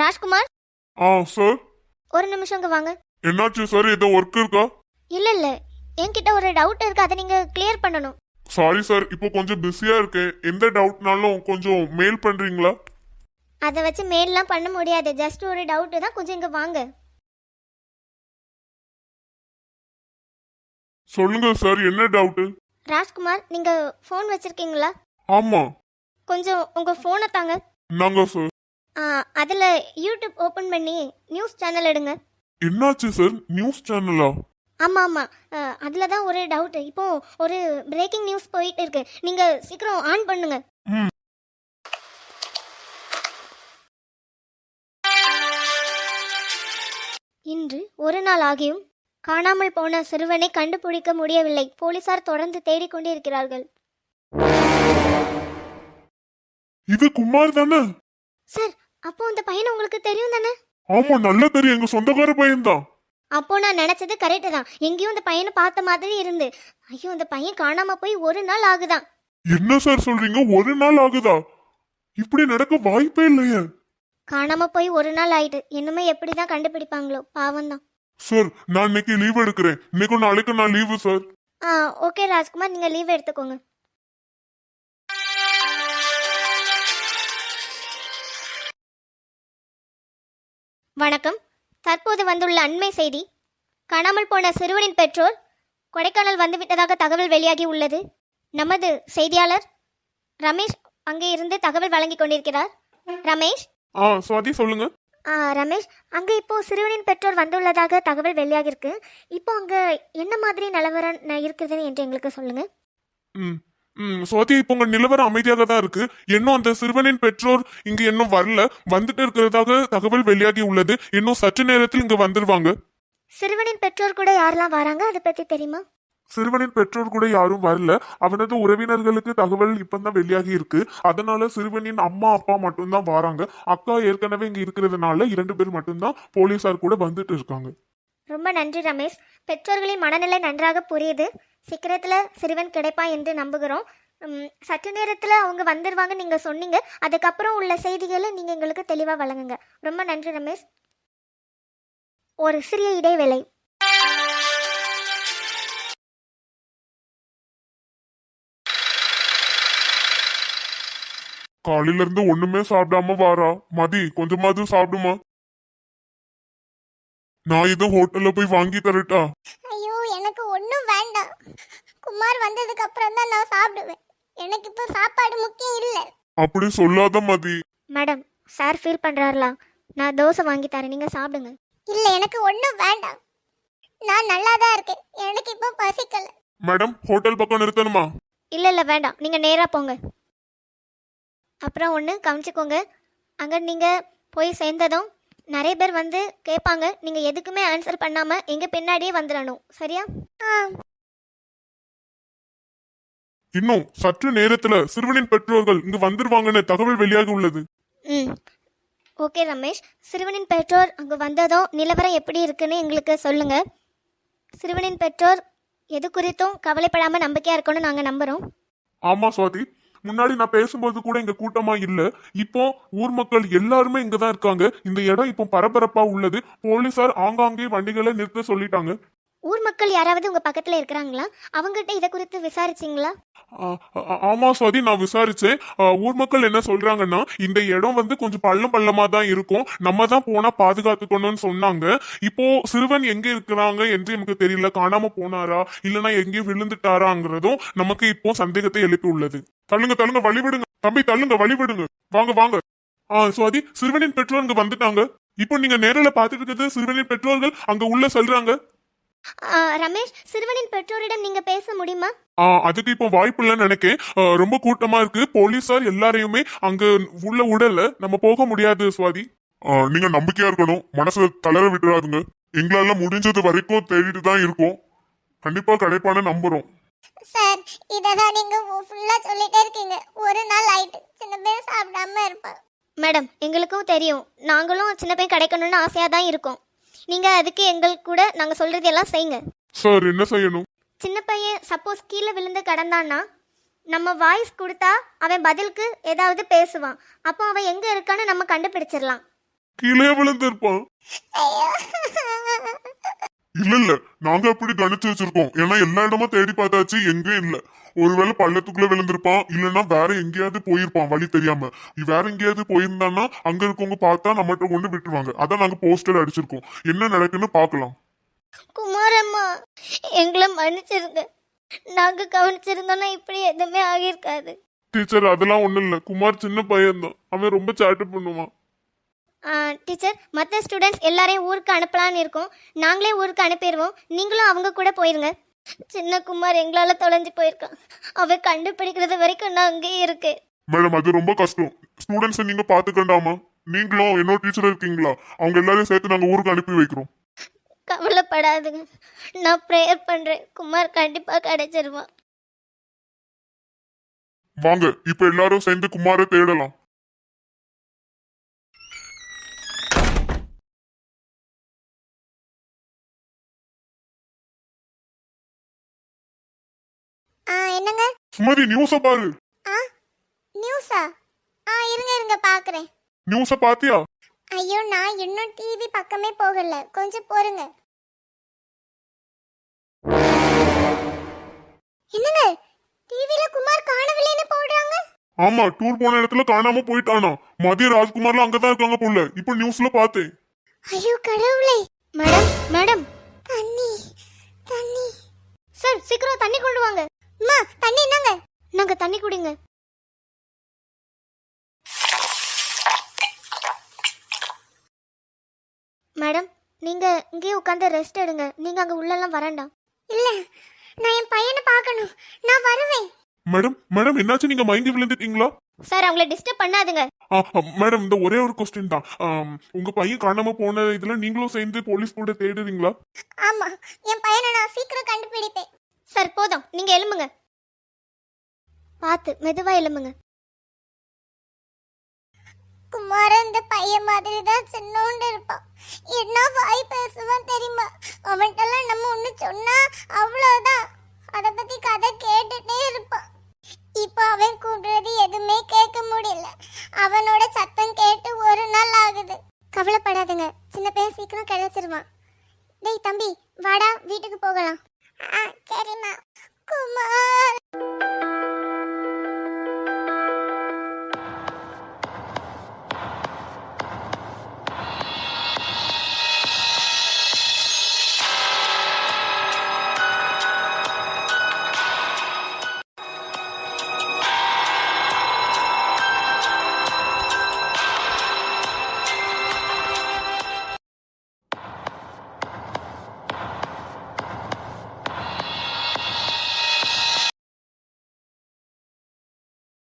ராஜ்குமார்? ஆ sir ஒரு நிமிஷம் இங்க வாங்க. என்னாச்சு சார் ஏதோ ஒர்க் இருக்கா? இல்ல இல்ல. என்கிட்ட ஒரு டவுட் இருக்கு. அதை நீங்க கிளியர் பண்ணணும். சாரி சார் இப்போ கொஞ்சம் பிஸியா இருக்கேன். எந்த டவுட்னாலும் கொஞ்சம் மெயில் பண்றீங்களா? அதை வச்சு மெயில்லாம் பண்ண முடியாது. ஜஸ்ட் ஒரு டவுட் தான். கொஞ்சம் இங்க வாங்க. சொல்லுங்க சார் என்ன டவுட் ராஜ்குமார் நீங்க ஃபோன் வச்சிருக்கீங்களா? ஆமா. கொஞ்சம் உங்க ஃபோனை தாங்க. நாங்க சார் அதுல யூடியூப் ஓபன் பண்ணி நியூஸ் சேனல் எடுங்க. என்னாச்சு சார்? நியூஸ் சேனலா ஆமா ஆமா. ஆ, அதுல தான் ஒரு டவுட் இப்போ ஒரு பிரேக்கிங் நியூஸ் போயிட்டு இருக்கு. நீங்க சீக்கிரம் ஆன் பண்ணுங்க. இன்று ஒரு நாள் ஆகியும் காணாமல் போன சிறுவனை கண்டுபிடிக்க முடியவில்லை. போலீசார் தொடர்ந்து தேடிக் கொண்டிருக்கிறார்கள். இது குமார் தானே? சார் அப்போ அந்த பையன் உங்களுக்கு தெரியும் தானே? ஆமா நல்லா தெரியும். எங்க சொந்தக்கார பையன்தான். அப்போ நான் நினைச்சது கரெக்டு தான். எங்கேயும் அந்த பையனை பார்த்த மாதிரி இருந்து. ஐயோ அந்த பையன் காணாம போய் ஒரு நாள் ஆகுதான். என்ன சார் சொல்றீங்க? ஒரு நாள் ஆகுதா? இப்படி நடக்க வாய்ப்பே இல்லையே. காணாம போய் ஒரு நாள் ஆயிட்டு. இன்னுமே எப்படிதான் கண்டுபிடிப்பாங்களோ. பாவம் தான் சார் நான் இன்னைக்கு லீவ் எடுக்கிறேன். இன்னைக்கும் நாளைக்கும் நான் லீவு சார். ஆ ஓகே ராஜ்குமார். நீங்க லீவ் எடுத்துக்கோங்க. வணக்கம். தற்போது வந்துள்ள அண்மை செய்தி. காணாமல் போன சிறுவனின் பெற்றோர் கொடைக்கானல் வந்துவிட்டதாக தகவல் வெளியாகி உள்ளது. நமது செய்தியாளர் ரமேஷ் அங்கே இருந்து தகவல் வழங்கிக் கொண்டிருக்கிறார். ரமேஷ்? ஆ சுவாதி சொல்லுங்க. ஆ ரமேஷ் அங்கே இப்போ சிறுவனின் பெற்றோர் வந்துள்ளதாக தகவல் வெளியாகிருக்கு இப்போ அங்கே என்ன மாதிரி நிலவரம் ந- இருக்குதுன்னு என்று எங்களுக்கு சொல்லுங்க. ம். சுவாதி இப்போ உங்க நிலவரம் அமைதியாக தான் இருக்கு. இன்னும் அந்த சிறுவனின் பெற்றோர் இங்க இன்னும் வரல. வந்துட்டு இருக்கிறதாக தகவல் வெளியாகி உள்ளது. இன்னும் சற்று நேரத்தில் இங்க வந்துருவாங்க. சிறுவனின் பெற்றோர் கூட யாரெல்லாம் வராங்க? அதை பற்றி தெரியுமா? சிறுவனின் பெற்றோர் கூட யாரும் வரல. அவனது உறவினர்களுக்கு தகவல் இப்பதான் வெளியாகி இருக்கு. அதனால சிறுவனின் அம்மா அப்பா மட்டும்தான் வராங்க. அக்கா ஏற்கனவே இங்க இருக்கிறதுனால இரண்டு பேர் மட்டும்தான் போலீசார் கூட வந்துட்டு இருக்காங்க. ரொம்ப நன்றி ரமேஷ். பெற்றோர்களின் மனநிலை நன்றாக புரியுது. சீக்கிரத்தில் சிறுவன் கிடைப்பான் என்று நம்புகிறோம். சற்று நேரத்தில் அவங்க வந்துடுவாங்க நீங்கள் சொன்னீங்க. அதுக்கப்புறம் உள்ள செய்திகளை நீங்கள் எங்களுக்கு தெளிவாக வழங்குங்க. ரொம்ப நன்றி ரமேஷ். ஒரு சிறிய இடைவேளை. காலையில இருந்து ஒண்ணுமே சாப்பிடாம வாரா. மதி கொஞ்சமாவது சாப்பிடுமா? நான் ஏதோ ஹோட்டல்ல போய் வாங்கி தரட்டா. எனக்கு ஒன்றும் வேண்டாம். குமார் வந்ததுக்கு அப்புறம் தான் நான் சாப்பிடுவேன். எனக்கு இப்போ சாப்பாடு முக்கியம் இல்லை. அப்படி சொல்லாத மதி. மேடம் சார் ஃபீல் பண்ணுறாருலாம் நான் தோசை வாங்கி தரேன். நீங்கள் சாப்பிடுங்க. இல்லை எனக்கு ஒன்றும் வேண்டாம். நான் நல்லா தான் இருக்கேன். எனக்கு இப்போ பசிக்கல. மேடம் ஹோட்டல் பக்கம் நிறுத்தணுமா? இல்லை இல்லை வேண்டாம். நீங்கள் நேராக போங்க. அப்புறம் ஒன்று கவனிச்சுக்கோங்க. அங்கே நீங்கள் போய் சேர்ந்ததும் நிறைய பேர் வந்து கேட்பாங்க நீங்கள் எதுக்குமே ஆன்சர் பண்ணாமல் எங்கள் பின்னாடியே வந்துடணும் சரியா? ஆ. இன்னும் சற்று நேரத்துல சிறுவனின் பெற்றோர்கள் இங்க வந்துருவாங்கன்னு தகவல் வெளியாகி உள்ளது. ம். ஓகே ரமேஷ். சிறுவனின் பெற்றோர் அங்கே வந்ததும் நிலவரம் எப்படி இருக்குன்னு எங்களுக்கு சொல்லுங்க. சிறுவனின் பெற்றோர் எது குறித்தும் கவலைப்படாமல் நம்பிக்கையாக இருக்கணும்னு நாங்கள் நம்புகிறோம் ஆமா சுவாதி. முன்னாடி நான் பேசும்போது கூட இங்க கூட்டமா இல்ல. இப்போ ஊர் மக்கள் எல்லாருமே இங்க தான் இருக்காங்க. இந்த இடம் இப்போ பரபரப்பா உள்ளது. போலீசார் ஆங்காங்கே வண்டிகளை நிறுத்த சொல்லிட்டாங்க. ஊர் மக்கள் யாராவது உங்கள் பக்கத்தில் இருக்கிறாங்களா? அவங்ககிட்ட இதை குறித்து விசாரிச்சிங்களா? ஆ, ஆ- ஆமா சுவாதி நான் விசாரிச்சேன். ஆ, ஊர் மக்கள் என்ன சொல்றாங்கன்னா இந்த இடம் வந்து கொஞ்சம் பள்ளம் பள்ளமா தான் இருக்கும். நம்ம தான் போனா பாதுகாத்துக்கணும்னு சொன்னாங்க. இப்போ சிறுவன் எங்க இருக்கிறாங்க என்று எனக்கு தெரியல. காணாம போனாரா? இல்லனா எங்கேயும் விழுந்துட்டாராங்கிறதும் நமக்கு இப்போ சந்தேகத்தை எழுப்பி உள்ளது. தள்ளுங்க தள்ளுங்க வழி விடுங்க தம்பி தள்ளுங்க வழி விடுங்க வாங்க வாங்க. ஆ சுவாதி சிறுவனின் பெற்றோர் இங்க வந்துட்டாங்க. இப்போ நீங்க நேரில் பார்த்துட்டு இருக்கிறது சிறுவனின் பெற்றோர்கள் அங்க உள்ள செல்றாங்க. ஆ, ரமேஷ் சிறுவனின் பெற்றோரிடம் நீங்கள் பேச முடியுமா? ஆ, அதுக்கு இப்போ வாய்ப்பு இல்லைன்னு நினைக்கேன். ஆ, ரொம்ப கூட்டமா இருக்கு. போலீசார் எல்லாரையுமே அங்க உள்ள உடல நம்ம போக முடியாது சுவாதி. நீங்க நம்பிக்கையா இருக்கணும். மனசை தளர விட்டுறாதுங்க. எங்களால முடிஞ்சது வரைக்கும் தேடிட்டு தான் இருக்கோம். கண்டிப்பா கிடைப்பான நம்புறோம். சார் இதை தான் நீங்கள் ஃபுல்லாக சொல்லிட்டே இருக்கீங்க. ஒரு நாள் ஆயிட்டு சின்ன பேர் சாப்பிடாம இருப்பாங்க மேடம் எங்களுக்கும் தெரியும். நாங்களும் சின்ன பையன் கிடைக்கணும்னு ஆசையாக தான் இருக்கோம். நீங்கள் அதுக்கு எங்கள் கூட நாங்கள் சொல்கிறது எல்லாம் செய்யுங்க. சார் என்ன செய்யணும்? சின்ன பையன் சப்போஸ் கீழே விழுந்து கிடந்தான்னா நம்ம வாய்ஸ் கொடுத்தா அவன் பதிலுக்கு ஏதாவது பேசுவான். அப்போ அவன் எங்கே இருக்கான்னு நம்ம கண்டுபிடிச்சிடலாம். கீழே விழுந்திருப்பான். இல்ல இல்ல. நாங்க அப்படி கணிச்சு வச்சிருக்கோம். ஏன்னா எல்லா இடமும் தேடி பார்த்தாச்சு எங்கேயும் இல்ல. ஒருவேளை பள்ளத்துக்குள்ள விழுந்திருப்பான் இல்லைன்னா வேற எங்கேயாவது போயிருப்பான் வழி தெரியாம. வேற எங்கேயாவது போயிருந்தான்னா அங்க இருக்கவங்க பார்த்தா நம்மகிட்ட கொண்டு விட்டுருவாங்க. அதான் நாங்க போஸ்டர் அடிச்சிருக்கோம். என்ன நடக்குன்னு பார்க்கலாம். குமாரம்மா எங்களை மன்னிச்சிருங்க. நாங்கள் கவனிச்சிருந்தோன்னா இப்படி எதுவுமே ஆகியிருக்காது. டீச்சர் அதெல்லாம் ஒண்ணும் இல்ல. குமார் சின்ன பையன்தான். அவன் ரொம்ப சேட்டு பண்ணுவான். டீச்சர் மற்ற ஸ்டூடெண்ட்ஸ் எல்லாரையும் ஊருக்கு அனுப்பலான்னு இருக்கோம். நாங்களே ஊருக்கு அனுப்பிடுவோம். நீங்களும் அவங்க கூட போயிருங்க. சின்ன குமார் எங்களால் தொலைஞ்சு போயிருக்கான். அவ கண்டுபிடிக்கிறது வரைக்கும் நான் அங்கேயே இருக்கேன். மேடம் அது ரொம்ப கஷ்டம். ஸ்டூடெண்ட்ஸை நீங்க பாத்துக்கண்டாமா? நீங்களும் இன்னொரு டீச்சர் இருக்கீங்களா? அவங்க எல்லாரையும் சேர்த்து நாங்க ஊருக்கு அனுப்பி வைக்கிறோம். கவலைப்படாதுங்க. நான் ப்ரேயர் பண்ணுறேன் குமார் கண்டிப்பாக கிடைச்சிருவான். வாங்க இப்ப எல்லாரும் சேர்ந்து குமாரை தேடலாம். என்னங்க? சுமதி நியூஸ பாரு. ஆ நியூஸா ஆ? இருங்க இருங்க பார்க்குறேன் நியூஸ பாத்தியா? ஐயோ நான் இன்னும் டிவி பக்கமே போகல. கொஞ்சம் பொறுங்க. என்னங்க? டிவில குமார் காணவில்லைன்னு போடுறாங்க? ஆமா டூர் போன இடத்துல காணாம போயிட்டானா. மதிய ராஜ்குமார்லாம் அங்கதான் இருக்காங்க போல. இப்ப நியூஸ்ல பார்த்தேன் ஐயோ கடவுளே. Madam madam. தண்ணி தண்ணி. சார் சீக்கிரம் தண்ணி கொண்டு வாங்க. அம்மா தண்ணி என்னங்க நாங்க தண்ணி குடிங்க. மேடம் நீங்க இங்கேயே உட்காந்து ரெஸ்ட் எடுங்க. நீங்க அங்க உள்ளெல்லாம் வரண்டாம் இல்ல நான் என் பையனை பார்க்கணும். நான் வருவேன். மேடம் மேடம் என்னாச்சு? நீங்க மயங்கி விழுந்துட்டீங்களா? சார் அவங்கள டிஸ்டர்ப் பண்ணாதுங்க. ஆ, ஆ, மேடம் இந்த ஒரே ஒரு கொஸ்டின் தான். ஆம், உங்க பையன் காணாம போன இதுல நீங்களும் சேர்ந்து போலீஸ் கூட தேடுறீங்களா ஆமா என் பையனை நான் சீக்கிரம் கண்டுபிடிப்பேன். சார் போதும். நீங்க எழும்புங்க. பார்த்து மெதுவா எழும்புங்க. குமாரன் இந்த பையன் மாதிரி தான் சின்னோண்டு இருப்பான். என்ன வாய் பேசுவான் தெரியுமா? அவன்கிட்டலாம் நம்ம ஒன்று சொன்னா அவ்வளோதான் அதை பத்தி கதை கேட்டுட்டே இருப்பான். இப்போ அவன் கூடுறது எதுவுமே கேட்க முடியல. அவனோட சத்தம் கேட்டு ஒரு நாள் ஆகுது. கவலைப்படாதுங்க. சின்ன பையன் சீக்கிரம் கிடைச்சிருவான் டேய் தம்பி